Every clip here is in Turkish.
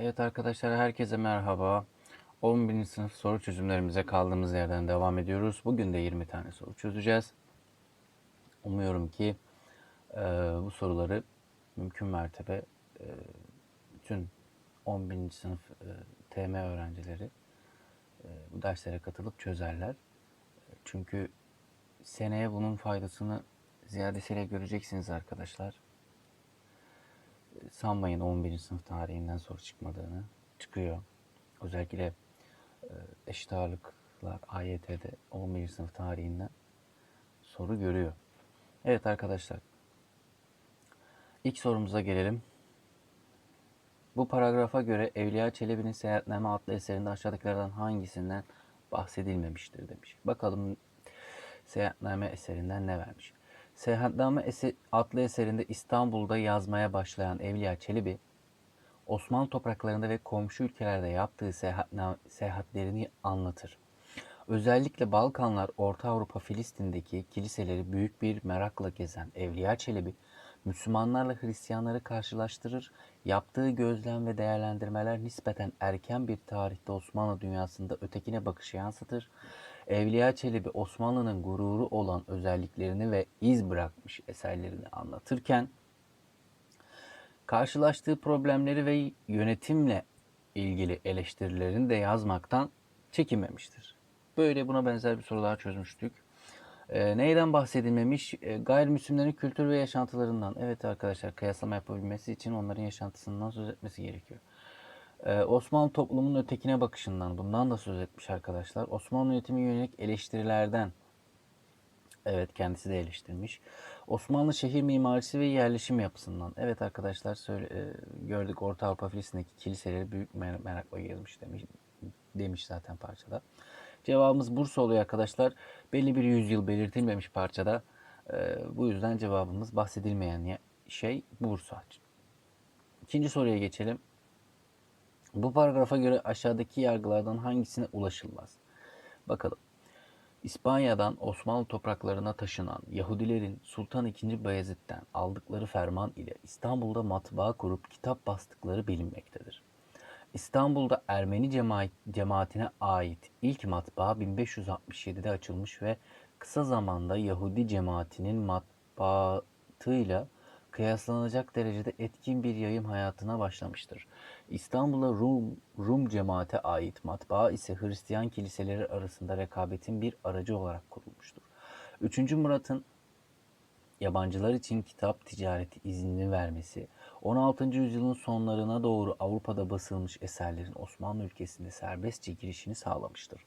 Evet arkadaşlar herkese merhaba. 11. sınıf soru çözümlerimize kaldığımız yerden devam ediyoruz. Bugün de 20 tane soru çözeceğiz. Umuyorum ki e, bu soruları mümkün mertebe e, bütün 11. sınıf e, TM öğrencileri e, bu derslere katılıp çözerler. Çünkü seneye bunun faydasını ziyadesiyle göreceksiniz arkadaşlar sanmayın 11. sınıf tarihinden soru çıkmadığını. Çıkıyor. Özellikle e, eşit ağırlıklar AYT'de 11. sınıf tarihinden soru görüyor. Evet arkadaşlar. İlk sorumuza gelelim. Bu paragrafa göre Evliya Çelebi'nin Seyahatname adlı eserinde aşağıdakilerden hangisinden bahsedilmemiştir demiş. Bakalım Seyahatname eserinden ne vermiş. Seyahatname esi- adlı eserinde İstanbul'da yazmaya başlayan Evliya Çelebi, Osmanlı topraklarında ve komşu ülkelerde yaptığı seyahatlerini anlatır. Özellikle Balkanlar, Orta Avrupa, Filistin'deki kiliseleri büyük bir merakla gezen Evliya Çelebi, Müslümanlarla Hristiyanları karşılaştırır, yaptığı gözlem ve değerlendirmeler nispeten erken bir tarihte Osmanlı dünyasında ötekine bakışı yansıtır. Evliya Çelebi Osmanlı'nın gururu olan özelliklerini ve iz bırakmış eserlerini anlatırken karşılaştığı problemleri ve yönetimle ilgili eleştirilerini de yazmaktan çekinmemiştir. Böyle buna benzer bir sorular çözmüştük. Ee, neyden bahsedilmemiş? Ee, gayrimüslimlerin kültür ve yaşantılarından. Evet arkadaşlar kıyaslama yapabilmesi için onların yaşantısından söz etmesi gerekiyor. Ee, Osmanlı toplumunun ötekine bakışından bundan da söz etmiş arkadaşlar. Osmanlı yönetimi yönelik eleştirilerden Evet kendisi de eleştirmiş. Osmanlı şehir mimarisi ve yerleşim yapısından. Evet arkadaşlar söyle, e, gördük Orta Avrupa Filistin'deki kiliseleri büyük mer- merakla gezmiş demiş, demiş zaten parçada. Cevabımız Bursa oluyor arkadaşlar. Belli bir yüzyıl belirtilmemiş parçada. E, bu yüzden cevabımız bahsedilmeyen ye- şey Bursa. İkinci soruya geçelim. Bu paragrafa göre aşağıdaki yargılardan hangisine ulaşılmaz? Bakalım. İspanya'dan Osmanlı topraklarına taşınan Yahudilerin Sultan II. Bayezid'den aldıkları ferman ile İstanbul'da matbaa kurup kitap bastıkları bilinmektedir. İstanbul'da Ermeni cemaat, cemaatine ait ilk matbaa 1567'de açılmış ve kısa zamanda Yahudi cemaatinin matbaatıyla kıyaslanacak derecede etkin bir yayım hayatına başlamıştır. İstanbul'da Rum, Rum cemaate ait matbaa ise Hristiyan kiliseleri arasında rekabetin bir aracı olarak kurulmuştur. 3. Murat'ın yabancılar için kitap ticareti izni vermesi, 16. yüzyılın sonlarına doğru Avrupa'da basılmış eserlerin Osmanlı ülkesinde serbestçe girişini sağlamıştır.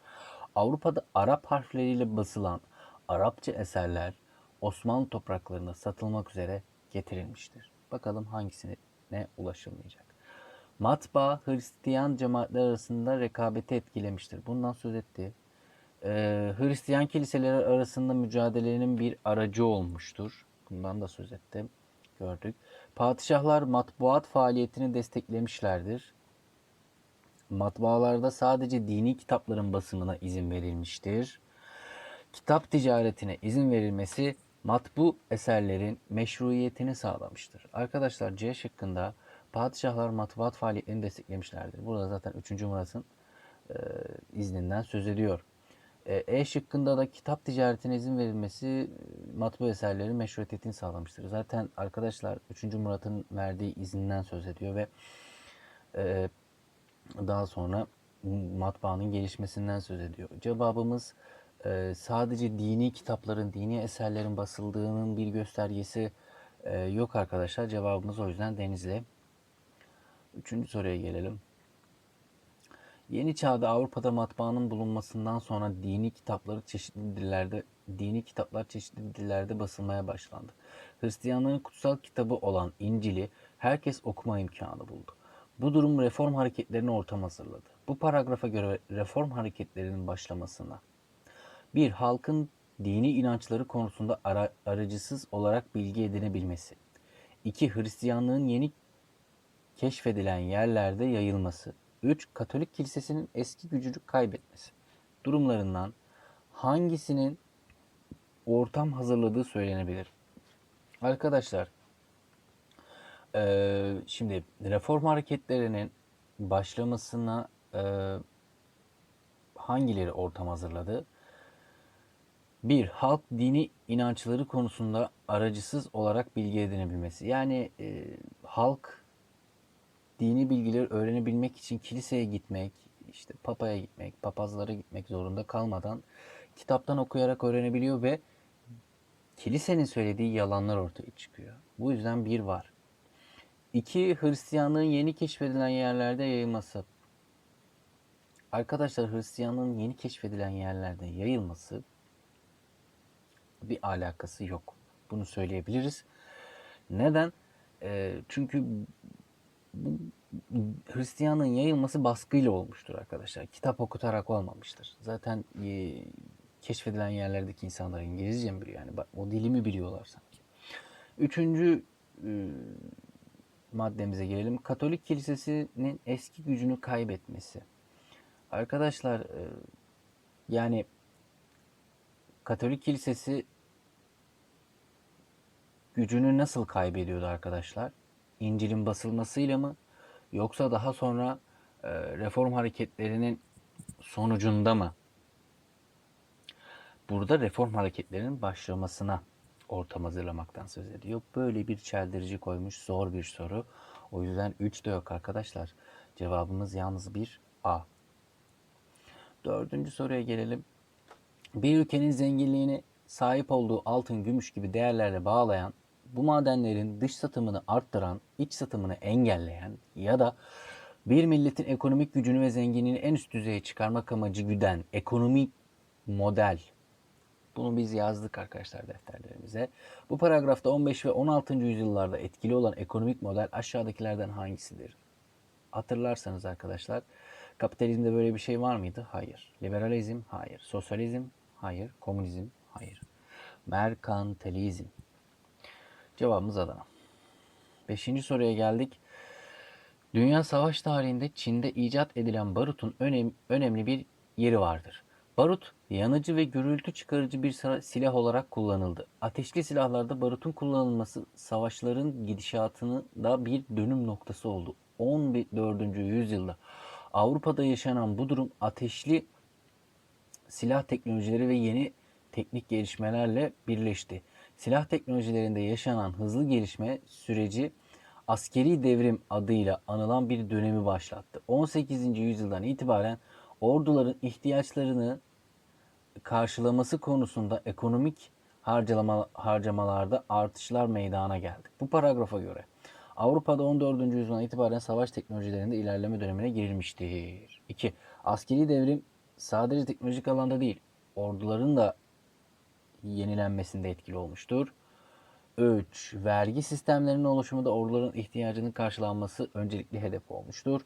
Avrupa'da Arap harfleriyle basılan Arapça eserler Osmanlı topraklarına satılmak üzere getirilmiştir. Bakalım hangisine ulaşılmayacak. Matbaa Hristiyan cemaatler arasında rekabeti etkilemiştir. Bundan söz etti. Ee, Hristiyan kiliseleri arasında mücadelenin bir aracı olmuştur. Bundan da söz ettim. Gördük. Padişahlar matbuat faaliyetini desteklemişlerdir. Matbaalarda sadece dini kitapların basımına izin verilmiştir. Kitap ticaretine izin verilmesi matbu eserlerin meşruiyetini sağlamıştır. Arkadaşlar C şıkkında padişahlar matbuat faaliyetlerini desteklemişlerdir. Burada zaten 3. Murat'ın e, izninden söz ediyor. E, e şıkkında da kitap ticaretine izin verilmesi matbu eserlerin meşruiyetini sağlamıştır. Zaten arkadaşlar 3. Murat'ın verdiği izinden söz ediyor ve e, daha sonra matbaanın gelişmesinden söz ediyor. Cevabımız e, sadece dini kitapların, dini eserlerin basıldığının bir göstergesi e, yok arkadaşlar. Cevabımız o yüzden Denizli. Üçüncü soruya gelelim. Yeni çağda Avrupa'da matbaanın bulunmasından sonra dini kitapları çeşitli dillerde dini kitaplar çeşitli dillerde basılmaya başlandı. Hristiyanlığın kutsal kitabı olan İncil'i herkes okuma imkanı buldu. Bu durum reform hareketlerine ortam hazırladı. Bu paragrafa göre reform hareketlerinin başlamasına bir halkın dini inançları konusunda ara, aracısız olarak bilgi edinebilmesi. 2. Hristiyanlığın yeni keşfedilen yerlerde yayılması. 3. Katolik kilisesinin eski gücünü kaybetmesi. Durumlarından hangisinin ortam hazırladığı söylenebilir? Arkadaşlar, eee, şimdi reform hareketlerinin başlamasına e, hangileri ortam hazırladı? 1. Halk dini inançları konusunda aracısız olarak bilgi edinebilmesi. Yani e, halk dini bilgileri öğrenebilmek için kiliseye gitmek, işte papaya gitmek, papazlara gitmek zorunda kalmadan kitaptan okuyarak öğrenebiliyor ve kilisenin söylediği yalanlar ortaya çıkıyor. Bu yüzden bir var. İki, Hristiyanlığın yeni keşfedilen yerlerde yayılması. Arkadaşlar Hristiyanlığın yeni keşfedilen yerlerde yayılması bir alakası yok. Bunu söyleyebiliriz. Neden? Ee, çünkü bu Hristiyanlığın yayılması baskıyla olmuştur arkadaşlar. Kitap okutarak olmamıştır. Zaten e, keşfedilen yerlerdeki insanlar İngilizce mi biliyor? Yani o dili mi biliyorlar sanki? Üçüncü e, maddemize gelelim. Katolik kilisesinin eski gücünü kaybetmesi. Arkadaşlar e, yani Katolik kilisesi gücünü nasıl kaybediyordu arkadaşlar? İncil'in basılmasıyla mı? Yoksa daha sonra e, reform hareketlerinin sonucunda mı? Burada reform hareketlerinin başlamasına ortam hazırlamaktan söz ediyor. Böyle bir çeldirici koymuş zor bir soru. O yüzden 3 de yok arkadaşlar. Cevabımız yalnız bir A. Dördüncü soruya gelelim. Bir ülkenin zenginliğini sahip olduğu altın, gümüş gibi değerlerle bağlayan, bu madenlerin dış satımını arttıran, iç satımını engelleyen ya da bir milletin ekonomik gücünü ve zenginliğini en üst düzeye çıkarmak amacı güden ekonomik model. Bunu biz yazdık arkadaşlar defterlerimize. Bu paragrafta 15 ve 16. yüzyıllarda etkili olan ekonomik model aşağıdakilerden hangisidir? Hatırlarsanız arkadaşlar kapitalizmde böyle bir şey var mıydı? Hayır. Liberalizm? Hayır. Sosyalizm? Hayır. Komünizm? Hayır. Merkantilizm. Cevabımız Adana. Beşinci soruya geldik. Dünya savaş tarihinde Çin'de icat edilen barutun önem, önemli bir yeri vardır. Barut yanıcı ve gürültü çıkarıcı bir silah olarak kullanıldı. Ateşli silahlarda barutun kullanılması savaşların gidişatını da bir dönüm noktası oldu. 14. yüzyılda Avrupa'da yaşanan bu durum ateşli silah teknolojileri ve yeni teknik gelişmelerle birleşti. Silah teknolojilerinde yaşanan hızlı gelişme süreci askeri devrim adıyla anılan bir dönemi başlattı. 18. yüzyıldan itibaren orduların ihtiyaçlarını karşılaması konusunda ekonomik harcama, harcamalarda artışlar meydana geldi. Bu paragrafa göre Avrupa'da 14. yüzyıldan itibaren savaş teknolojilerinde ilerleme dönemine girilmiştir. 2. Askeri devrim sadece teknolojik alanda değil, orduların da yenilenmesinde etkili olmuştur. 3. Vergi sistemlerinin oluşumu da orduların ihtiyacının karşılanması öncelikli hedef olmuştur.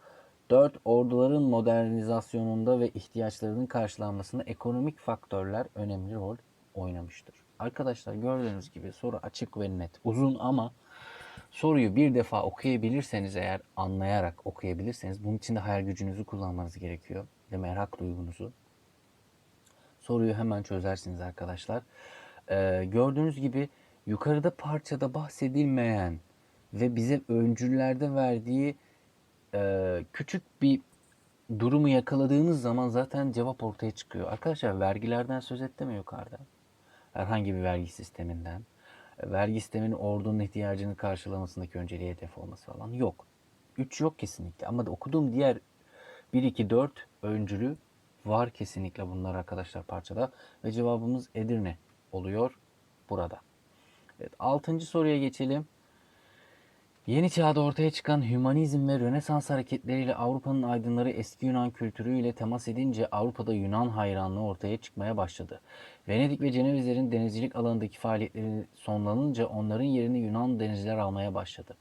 4. Orduların modernizasyonunda ve ihtiyaçlarının karşılanmasında ekonomik faktörler önemli rol oynamıştır. Arkadaşlar gördüğünüz gibi soru açık ve net. Uzun ama soruyu bir defa okuyabilirseniz eğer anlayarak okuyabilirseniz bunun için de hayal gücünüzü kullanmanız gerekiyor ve merak duygunuzu. Soruyu hemen çözersiniz arkadaşlar. Ee, gördüğünüz gibi yukarıda parçada bahsedilmeyen ve bize öncüllerde verdiği e, küçük bir durumu yakaladığınız zaman zaten cevap ortaya çıkıyor. Arkadaşlar vergilerden söz etti mi yukarıda? Herhangi bir vergi sisteminden. Vergi sisteminin ordunun ihtiyacını karşılamasındaki önceliği hedef olması falan yok. 3 yok kesinlikle ama okuduğum diğer 1, 2, 4 öncülü var kesinlikle bunlar arkadaşlar parçada. Ve cevabımız Edirne oluyor burada. Evet, 6. soruya geçelim. Yeni çağda ortaya çıkan hümanizm ve Rönesans hareketleriyle Avrupa'nın aydınları eski Yunan kültürüyle temas edince Avrupa'da Yunan hayranlığı ortaya çıkmaya başladı. Venedik ve Cenevizlerin denizcilik alanındaki faaliyetleri sonlanınca onların yerini Yunan denizciler almaya başladı.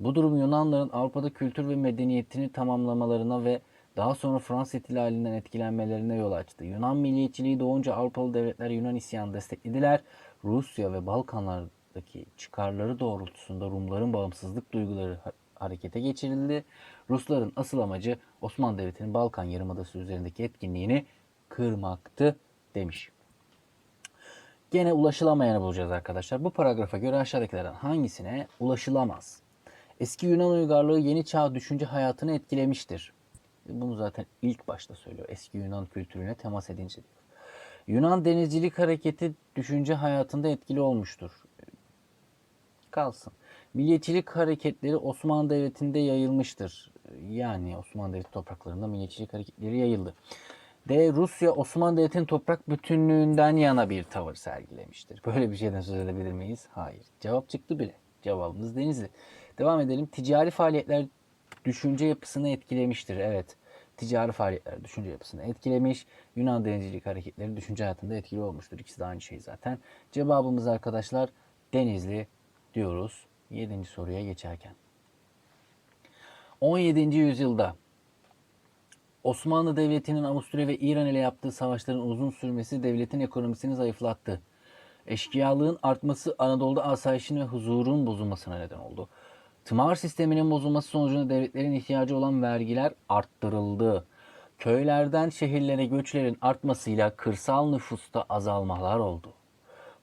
Bu durum Yunanların Avrupa'da kültür ve medeniyetini tamamlamalarına ve daha sonra Fransız ihtilalinden etkilenmelerine yol açtı. Yunan milliyetçiliği doğunca Avrupalı devletler Yunan isyanını desteklediler. Rusya ve Balkanlardaki çıkarları doğrultusunda Rumların bağımsızlık duyguları ha- harekete geçirildi. Rusların asıl amacı Osmanlı Devleti'nin Balkan Yarımadası üzerindeki etkinliğini kırmaktı demiş. Gene ulaşılamayanı bulacağız arkadaşlar. Bu paragrafa göre aşağıdakilerden hangisine ulaşılamaz? Eski Yunan uygarlığı yeni çağ düşünce hayatını etkilemiştir. Bunu zaten ilk başta söylüyor. Eski Yunan kültürüne temas edince diyor. Yunan denizcilik hareketi düşünce hayatında etkili olmuştur. Kalsın. Milliyetçilik hareketleri Osmanlı Devleti'nde yayılmıştır. Yani Osmanlı Devleti topraklarında milliyetçilik hareketleri yayıldı. D. Rusya Osmanlı Devleti'nin toprak bütünlüğünden yana bir tavır sergilemiştir. Böyle bir şeyden söz edebilir miyiz? Hayır. Cevap çıktı bile. Cevabımız Denizli. Devam edelim. Ticari faaliyetler düşünce yapısını etkilemiştir. Evet. Ticari faaliyetler düşünce yapısını etkilemiş. Yunan denizcilik hareketleri düşünce hayatında etkili olmuştur. İkisi de aynı şey zaten. Cevabımız arkadaşlar Denizli diyoruz. 7. soruya geçerken. 17. yüzyılda Osmanlı Devleti'nin Avusturya ve İran ile yaptığı savaşların uzun sürmesi devletin ekonomisini zayıflattı. Eşkıyalığın artması Anadolu'da asayişin ve huzurun bozulmasına neden oldu. Tımar sisteminin bozulması sonucunda devletlerin ihtiyacı olan vergiler arttırıldı. Köylerden şehirlere göçlerin artmasıyla kırsal nüfusta azalmalar oldu.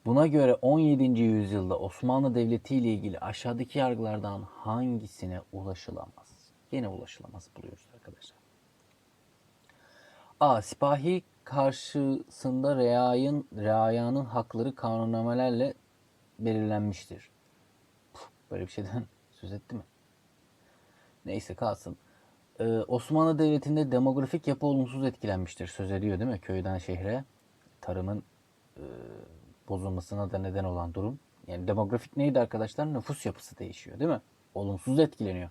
Buna göre 17. yüzyılda Osmanlı Devleti ile ilgili aşağıdaki yargılardan hangisine ulaşılamaz? Yine ulaşılamaz buluyoruz arkadaşlar. A. Sipahi karşısında reayın, reayanın hakları kanunnamelerle belirlenmiştir. Puh, Böyle bir şeyden söz etti mi? Neyse kalsın. Ee, Osmanlı Devleti'nde demografik yapı olumsuz etkilenmiştir. Söz ediyor değil mi? Köyden şehre tarımın e, bozulmasına da neden olan durum. Yani demografik neydi arkadaşlar? Nüfus yapısı değişiyor değil mi? Olumsuz etkileniyor.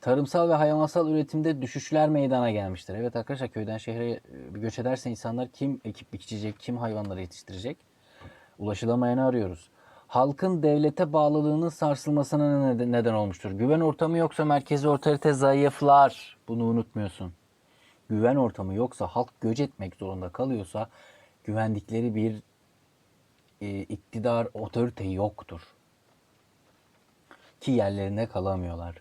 Tarımsal ve hayvansal üretimde düşüşler meydana gelmiştir. Evet arkadaşlar köyden şehre e, göç ederse insanlar kim ekip biçecek, kim hayvanları yetiştirecek? Ulaşılamayanı arıyoruz. Halkın devlete bağlılığının sarsılmasına neden- olmuştur. Güven ortamı yoksa merkezi otorite zayıflar. Bunu unutmuyorsun. Güven ortamı yoksa halk göç etmek zorunda kalıyorsa güvendikleri bir e, iktidar, otorite yoktur. Ki yerlerinde kalamıyorlar.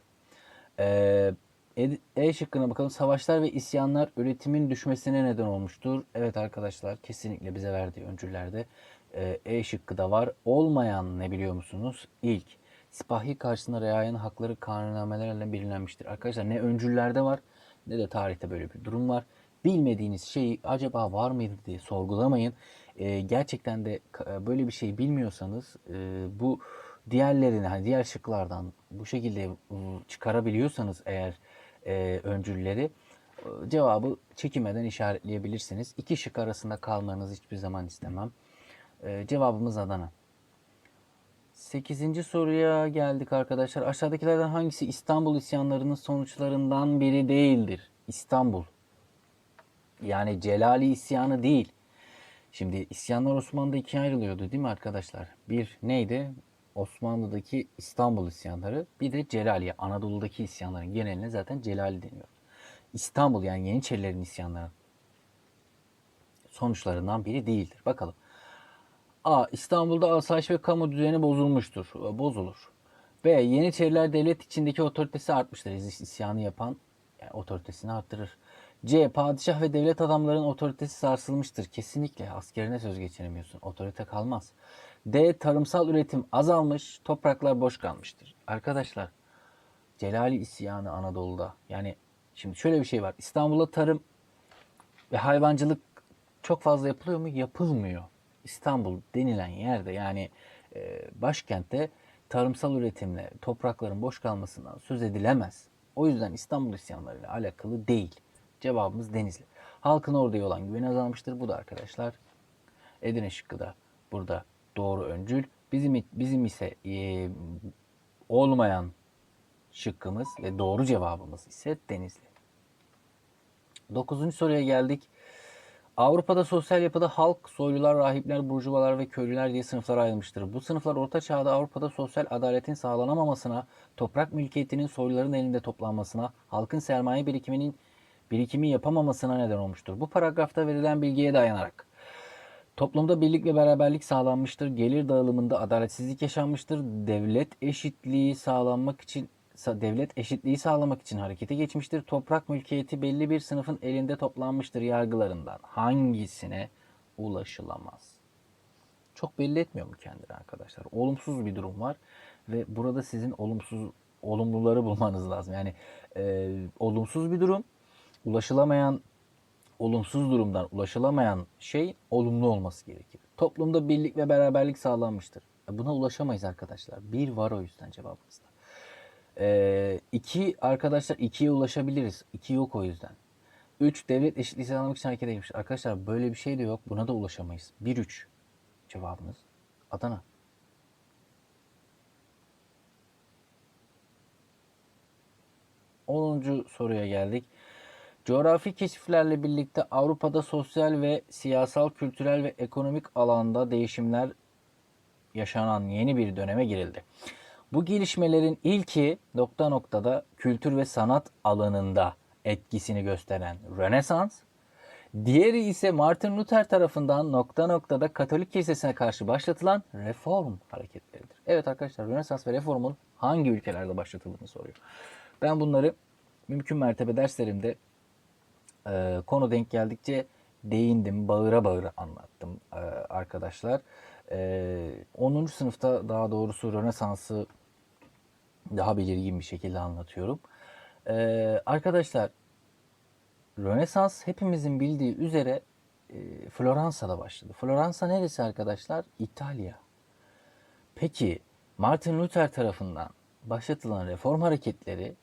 Ee, E, E şıkkına bakalım. Savaşlar ve isyanlar üretimin düşmesine neden olmuştur. Evet arkadaşlar kesinlikle bize verdiği öncüllerde e, E şıkkı da var. Olmayan ne biliyor musunuz? İlk sipahi karşısında reayanın hakları kanunnamelerle belirlenmiştir. Arkadaşlar ne öncüllerde var ne de tarihte böyle bir durum var. Bilmediğiniz şeyi acaba var mıydı diye sorgulamayın. E, gerçekten de ka- böyle bir şey bilmiyorsanız e, bu diğerlerini hani diğer şıklardan bu şekilde ıı, çıkarabiliyorsanız eğer e, öncülleri cevabı çekinmeden işaretleyebilirsiniz. İki şık arasında kalmanızı hiçbir zaman istemem. E, cevabımız Adana. Sekizinci soruya geldik arkadaşlar. Aşağıdakilerden hangisi İstanbul isyanlarının sonuçlarından biri değildir? İstanbul. Yani Celali isyanı değil. Şimdi isyanlar Osmanlı'da ikiye ayrılıyordu değil mi arkadaşlar? Bir neydi? Osmanlı'daki İstanbul isyanları. Bir de Celaliye. Anadolu'daki isyanların geneline zaten Celali deniyor. İstanbul yani Yeniçerilerin isyanları sonuçlarından biri değildir. Bakalım. A. İstanbul'da asayiş ve kamu düzeni bozulmuştur. Bozulur. B. Yeniçeriler devlet içindeki otoritesi artmıştır. İs- İsyanı yapan yani otoritesini arttırır. C. Padişah ve devlet adamlarının otoritesi sarsılmıştır. Kesinlikle askerine söz geçiremiyorsun. Otorite kalmaz. D. Tarımsal üretim azalmış, topraklar boş kalmıştır. Arkadaşlar, Celali isyanı Anadolu'da. Yani şimdi şöyle bir şey var. İstanbul'da tarım ve hayvancılık çok fazla yapılıyor mu? Yapılmıyor. İstanbul denilen yerde yani e, başkentte tarımsal üretimle toprakların boş kalmasından söz edilemez. O yüzden İstanbul isyanlarıyla alakalı değil. Cevabımız Denizli. Halkın orduya olan güveni azalmıştır. Bu da arkadaşlar Edirne şıkkı da burada doğru öncül. Bizim bizim ise e, olmayan şıkkımız ve doğru cevabımız ise Denizli. Dokuzuncu soruya geldik. Avrupa'da sosyal yapıda halk, soylular, rahipler, burjuvalar ve köylüler diye sınıflara ayrılmıştır. Bu sınıflar Orta Çağ'da Avrupa'da sosyal adaletin sağlanamamasına, toprak mülkiyetinin soyluların elinde toplanmasına, halkın sermaye birikiminin birikimi yapamamasına neden olmuştur. Bu paragrafta verilen bilgiye dayanarak Toplumda birlik ve beraberlik sağlanmıştır. Gelir dağılımında adaletsizlik yaşanmıştır. Devlet eşitliği sağlanmak için devlet eşitliği sağlamak için harekete geçmiştir. Toprak mülkiyeti belli bir sınıfın elinde toplanmıştır yargılarından. Hangisine ulaşılamaz? Çok belli etmiyor mu kendini arkadaşlar? Olumsuz bir durum var ve burada sizin olumsuz olumluları bulmanız lazım. Yani e, olumsuz bir durum, ulaşılamayan olumsuz durumdan ulaşılamayan şey olumlu olması gerekir. Toplumda birlik ve beraberlik sağlanmıştır. E, Buna ulaşamayız arkadaşlar. Bir var o yüzden cevabımızda. E, iki arkadaşlar ikiye ulaşabiliriz. İki yok o yüzden. Üç devlet eşitliği sağlamak için hareket etmiş. Arkadaşlar böyle bir şey de yok. Buna da ulaşamayız. Bir üç cevabımız Adana. Onuncu soruya geldik. Coğrafi keşiflerle birlikte Avrupa'da sosyal ve siyasal, kültürel ve ekonomik alanda değişimler yaşanan yeni bir döneme girildi. Bu gelişmelerin ilki nokta noktada kültür ve sanat alanında etkisini gösteren Rönesans, diğeri ise Martin Luther tarafından nokta noktada Katolik kilisesine karşı başlatılan reform hareketleridir. Evet arkadaşlar Rönesans ve reformun hangi ülkelerde başlatıldığını soruyor. Ben bunları mümkün mertebe derslerimde e, konu denk geldikçe değindim, bağıra bağıra anlattım e, arkadaşlar. E, 10. sınıfta daha doğrusu Rönesans'ı daha belirgin bir şekilde anlatıyorum. E, arkadaşlar Rönesans hepimizin bildiği üzere e, Floransa'da başladı. Floransa neresi arkadaşlar? İtalya. Peki Martin Luther tarafından başlatılan reform hareketleri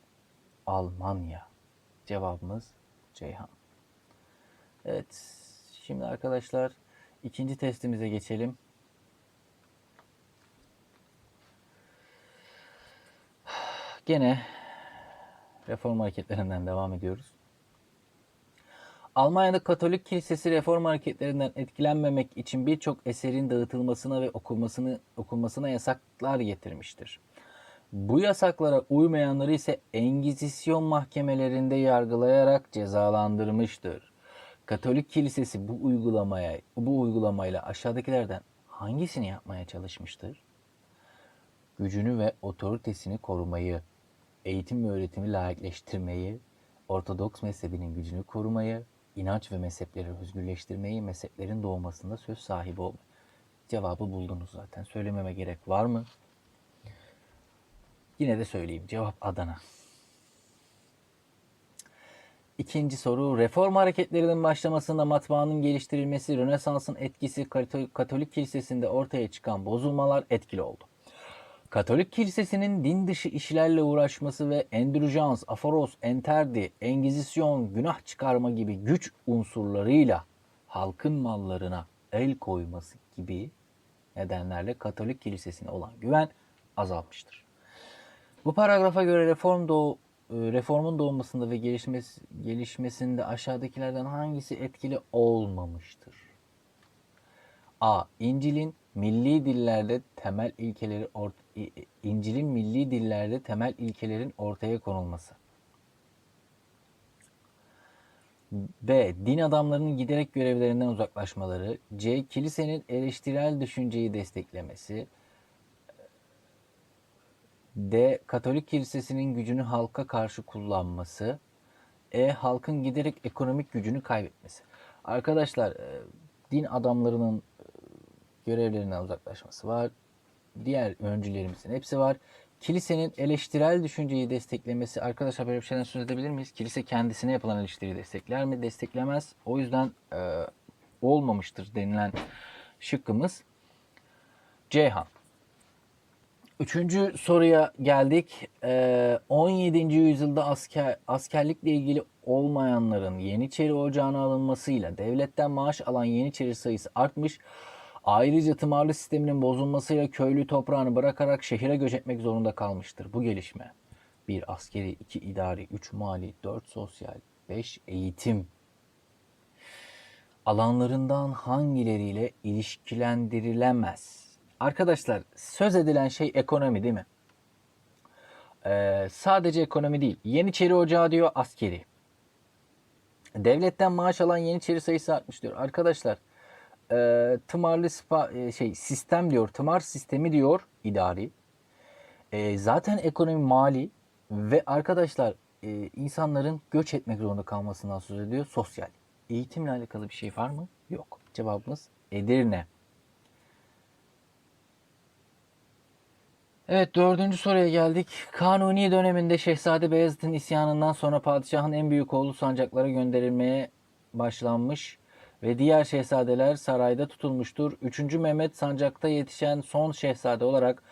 Almanya. Cevabımız Ceyhan. Evet. Şimdi arkadaşlar ikinci testimize geçelim. Gene reform hareketlerinden devam ediyoruz. Almanya'da Katolik Kilisesi reform hareketlerinden etkilenmemek için birçok eserin dağıtılmasına ve okunmasını okunmasına yasaklar getirmiştir. Bu yasaklara uymayanları ise Engizisyon mahkemelerinde yargılayarak cezalandırmıştır. Katolik Kilisesi bu uygulamaya bu uygulamayla aşağıdakilerden hangisini yapmaya çalışmıştır? Gücünü ve otoritesini korumayı, eğitim ve öğretimi layıkleştirmeyi, Ortodoks mezhebinin gücünü korumayı, inanç ve mezhepleri özgürleştirmeyi, mezheplerin doğmasında söz sahibi olmayı. Cevabı buldunuz zaten. Söylememe gerek var mı? Yine de söyleyeyim. Cevap Adana. İkinci soru. Reform hareketlerinin başlamasında matbaanın geliştirilmesi, Rönesans'ın etkisi Katolik Kilisesi'nde ortaya çıkan bozulmalar etkili oldu. Katolik Kilisesi'nin din dışı işlerle uğraşması ve endürjans, aforos, enterdi, engizisyon, günah çıkarma gibi güç unsurlarıyla halkın mallarına el koyması gibi nedenlerle Katolik Kilisesi'ne olan güven azalmıştır. Bu paragrafa göre reform doğu, e, reformun doğmasında ve gelişmesi, gelişmesinde aşağıdakilerden hangisi etkili olmamıştır? A. İncil'in milli dillerde temel ilkeleri İncil'in milli dillerde temel ilkelerin ortaya konulması. B. Din adamlarının giderek görevlerinden uzaklaşmaları. C. Kilisenin eleştirel düşünceyi desteklemesi. D. Katolik kilisesinin gücünü halka karşı kullanması. E. Halkın giderek ekonomik gücünü kaybetmesi. Arkadaşlar e, din adamlarının e, görevlerinden uzaklaşması var. Diğer öncülerimizin hepsi var. Kilisenin eleştirel düşünceyi desteklemesi. Arkadaşlar böyle bir şeyden söz edebilir miyiz? Kilise kendisine yapılan eleştiriyi destekler mi? Desteklemez. O yüzden e, olmamıştır denilen şıkkımız Ceyhan. Üçüncü soruya geldik. Ee, 17. yüzyılda asker, askerlikle ilgili olmayanların Yeniçeri Ocağı'na alınmasıyla devletten maaş alan Yeniçeri sayısı artmış. Ayrıca tımarlı sisteminin bozulmasıyla köylü toprağını bırakarak şehire göç etmek zorunda kalmıştır. Bu gelişme bir askeri, iki idari, üç mali, dört sosyal, beş eğitim alanlarından hangileriyle ilişkilendirilemez? Arkadaşlar söz edilen şey ekonomi değil mi? Ee, sadece ekonomi değil. Yeniçeri Ocağı diyor askeri. Devletten maaş alan Yeniçeri sayısı artmış diyor. Arkadaşlar e, tımarlı spa, e, şey sistem diyor. Tımar sistemi diyor idari. E, zaten ekonomi mali ve arkadaşlar e, insanların göç etmek zorunda kalmasından söz ediyor. Sosyal. Eğitimle alakalı bir şey var mı? Yok. Cevabımız Edirne. Evet dördüncü soruya geldik. Kanuni döneminde Şehzade Beyazıt'ın isyanından sonra padişahın en büyük oğlu sancaklara gönderilmeye başlanmış ve diğer şehzadeler sarayda tutulmuştur. 3. Mehmet sancakta yetişen son şehzade olarak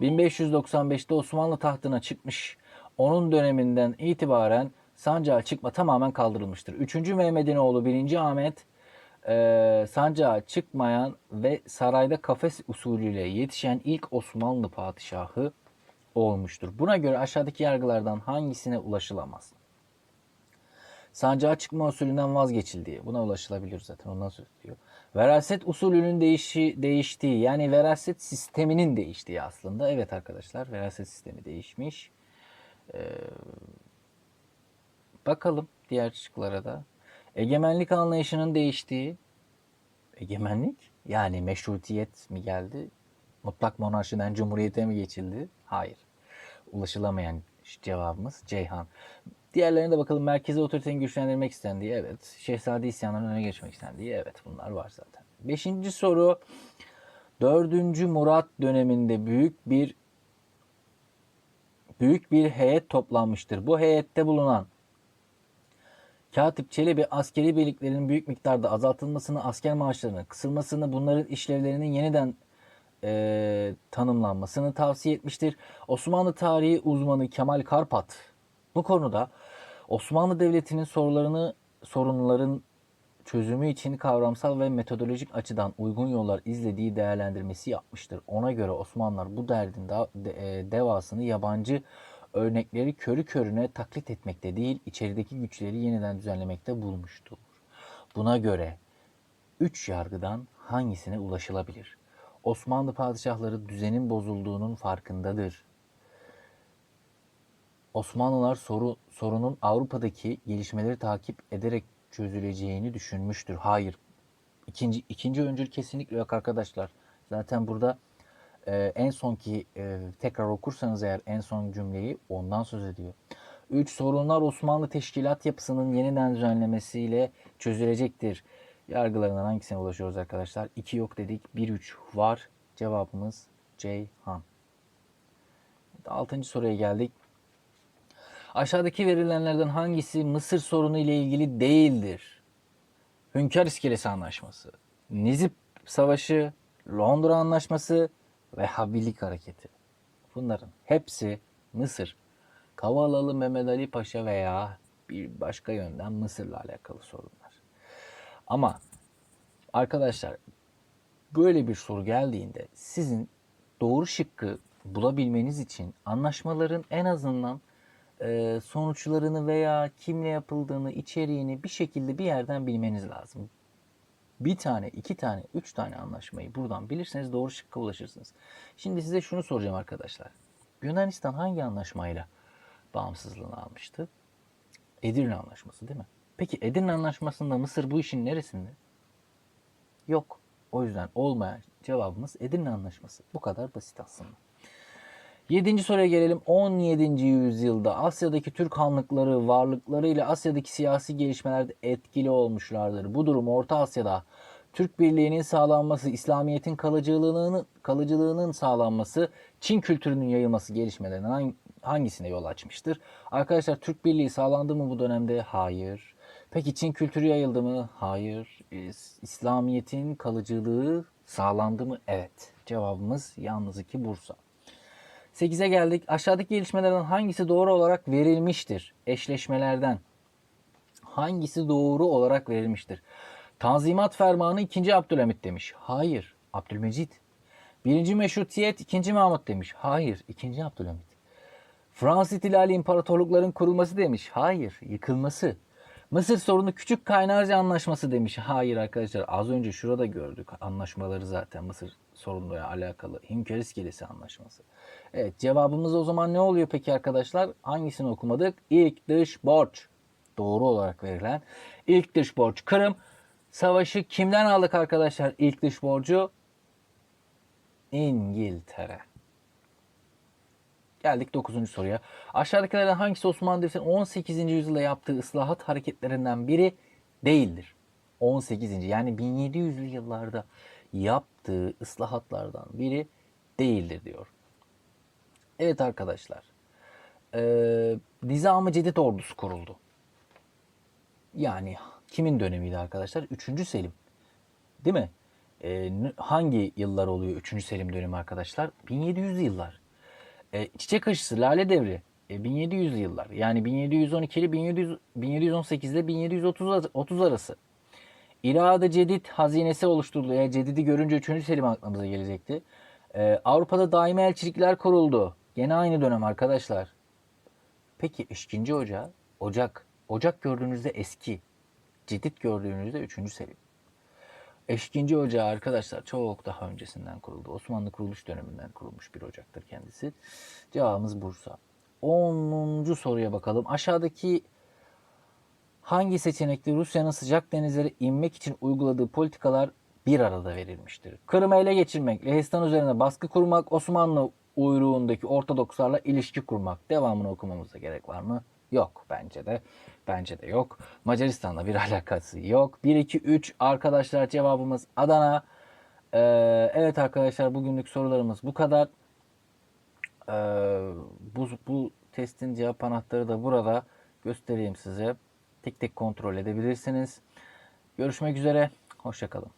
1595'te Osmanlı tahtına çıkmış. Onun döneminden itibaren sancağa çıkma tamamen kaldırılmıştır. 3. Mehmet'in oğlu 1. Ahmet e, sancağa çıkmayan ve sarayda kafes usulüyle yetişen ilk Osmanlı padişahı olmuştur. Buna göre aşağıdaki yargılardan hangisine ulaşılamaz? Sancağa çıkma usulünden vazgeçildiği. Buna ulaşılabilir zaten ondan söz ediyor. Veraset usulünün değişi, değiştiği yani veraset sisteminin değiştiği aslında. Evet arkadaşlar veraset sistemi değişmiş. Ee, bakalım diğer şıklara da. Egemenlik anlayışının değiştiği. Egemenlik yani meşrutiyet mi geldi? Mutlak monarşiden cumhuriyete mi geçildi? Hayır. Ulaşılamayan cevabımız Ceyhan. Diğerlerine de bakalım. Merkezi otoritenin güçlendirmek istendiği evet. Şehzade isyanlarının öne geçmek istendiği evet. Bunlar var zaten. Beşinci soru. Dördüncü Murat döneminde büyük bir büyük bir heyet toplanmıştır. Bu heyette bulunan Katip Çelebi askeri birliklerin büyük miktarda azaltılmasını, asker maaşlarının kısılmasını, bunların işlevlerinin yeniden e, tanımlanmasını tavsiye etmiştir. Osmanlı tarihi uzmanı Kemal Karpat bu konuda Osmanlı Devleti'nin sorularını sorunların çözümü için kavramsal ve metodolojik açıdan uygun yollar izlediği değerlendirmesi yapmıştır. Ona göre Osmanlılar bu derdin de, e, devasını yabancı örnekleri körü körüne taklit etmekte değil, içerideki güçleri yeniden düzenlemekte bulmuştur. Buna göre üç yargıdan hangisine ulaşılabilir? Osmanlı padişahları düzenin bozulduğunun farkındadır. Osmanlılar soru, sorunun Avrupa'daki gelişmeleri takip ederek çözüleceğini düşünmüştür. Hayır. İkinci, ikinci öncül kesinlikle yok arkadaşlar. Zaten burada e, en sonki e, tekrar okursanız eğer en son cümleyi ondan söz ediyor. 3. Sorunlar Osmanlı teşkilat yapısının yeniden düzenlemesiyle çözülecektir. Yargılarından hangisine ulaşıyoruz arkadaşlar? 2 yok dedik. 1-3 var. Cevabımız Ceyhan. 6. soruya geldik. Aşağıdaki verilenlerden hangisi Mısır sorunu ile ilgili değildir? Hünkar İskelesi Anlaşması, Nizip Savaşı, Londra Anlaşması, Vehhabilik Hareketi. Bunların hepsi Mısır. Kavalalı Mehmet Ali Paşa veya bir başka yönden Mısır'la alakalı sorunlar. Ama arkadaşlar böyle bir soru geldiğinde sizin doğru şıkkı bulabilmeniz için anlaşmaların en azından e, sonuçlarını veya kimle yapıldığını, içeriğini bir şekilde bir yerden bilmeniz lazım. Bir tane, iki tane, üç tane anlaşmayı buradan bilirseniz doğru şıkka ulaşırsınız. Şimdi size şunu soracağım arkadaşlar. Yunanistan hangi anlaşmayla bağımsızlığını almıştı? Edirne Anlaşması değil mi? Peki Edirne Anlaşması'nda Mısır bu işin neresinde? Yok. O yüzden olmayan cevabımız Edirne Anlaşması. Bu kadar basit aslında. Yedinci soruya gelelim. 17. yüzyılda Asya'daki Türk hanlıkları varlıklarıyla Asya'daki siyasi gelişmelerde etkili olmuşlardır. Bu durum Orta Asya'da Türk birliğinin sağlanması, İslamiyet'in kalıcılığının, kalıcılığının sağlanması, Çin kültürünün yayılması gelişmelerinden hangisine yol açmıştır? Arkadaşlar Türk birliği sağlandı mı bu dönemde? Hayır. Peki Çin kültürü yayıldı mı? Hayır. İslamiyet'in kalıcılığı sağlandı mı? Evet. Cevabımız yalnız iki Bursa. 8'e geldik. Aşağıdaki gelişmelerden hangisi doğru olarak verilmiştir? Eşleşmelerden hangisi doğru olarak verilmiştir? Tanzimat Fermanı 2. Abdülhamit demiş. Hayır. Abdülmecit. 1. Meşrutiyet 2. Mahmut demiş. Hayır. 2. Abdülhamit. Fransız İhtilali imparatorlukların kurulması demiş. Hayır. Yıkılması. Mısır sorunu küçük kaynarca anlaşması demiş. Hayır arkadaşlar az önce şurada gördük anlaşmaları zaten Mısır sorunuyla alakalı. Hünkar İskelesi anlaşması. Evet cevabımız o zaman ne oluyor peki arkadaşlar? Hangisini okumadık? İlk dış borç. Doğru olarak verilen. İlk dış borç Kırım. Savaşı kimden aldık arkadaşlar? İlk dış borcu İngiltere. Geldik 9. soruya. Aşağıdakilerden hangisi Osmanlı Devleti'nin 18. yüzyılda yaptığı ıslahat hareketlerinden biri değildir? 18. yani 1700'lü yıllarda yaptığı ıslahatlardan biri değildir diyor. Evet arkadaşlar. Ee, Nizam-ı Cedid ordusu kuruldu. Yani kimin dönemiydi arkadaşlar? 3. Selim. Değil mi? N- hangi yıllar oluyor 3. Selim dönemi arkadaşlar? 1700 yıllar. Ee, çiçek aşısı, lale devri. E, 1700 yıllar. Yani 1712 ile 1700, 1718 ile 1730 ar- 30 arası. İrade Cedid hazinesi oluşturuldu. Yani Cedid'i görünce 3. Selim aklımıza gelecekti. Ee, Avrupa'da daimi elçilikler kuruldu. Gene aynı dönem arkadaşlar. Peki eşkinci ocağı? Ocak. Ocak gördüğünüzde eski. Cedid gördüğünüzde 3. Selim. Eşkinci ocağı arkadaşlar çok daha öncesinden kuruldu. Osmanlı kuruluş döneminden kurulmuş bir ocaktır kendisi. Cevabımız Bursa. 10. soruya bakalım. Aşağıdaki hangi seçenekte Rusya'nın sıcak denizlere inmek için uyguladığı politikalar bir arada verilmiştir? Kırım'ı ele geçirmek, Lehistan üzerine baskı kurmak, Osmanlı uyruğundaki Ortodokslarla ilişki kurmak. Devamını okumamıza gerek var mı? Yok bence de. Bence de yok. Macaristan'la bir alakası yok. 1, 2, 3 arkadaşlar cevabımız Adana. Ee, evet arkadaşlar bugünlük sorularımız bu kadar. Ee, bu, bu testin cevap anahtarı da burada göstereyim size. Tek tek kontrol edebilirsiniz. Görüşmek üzere. Hoşçakalın.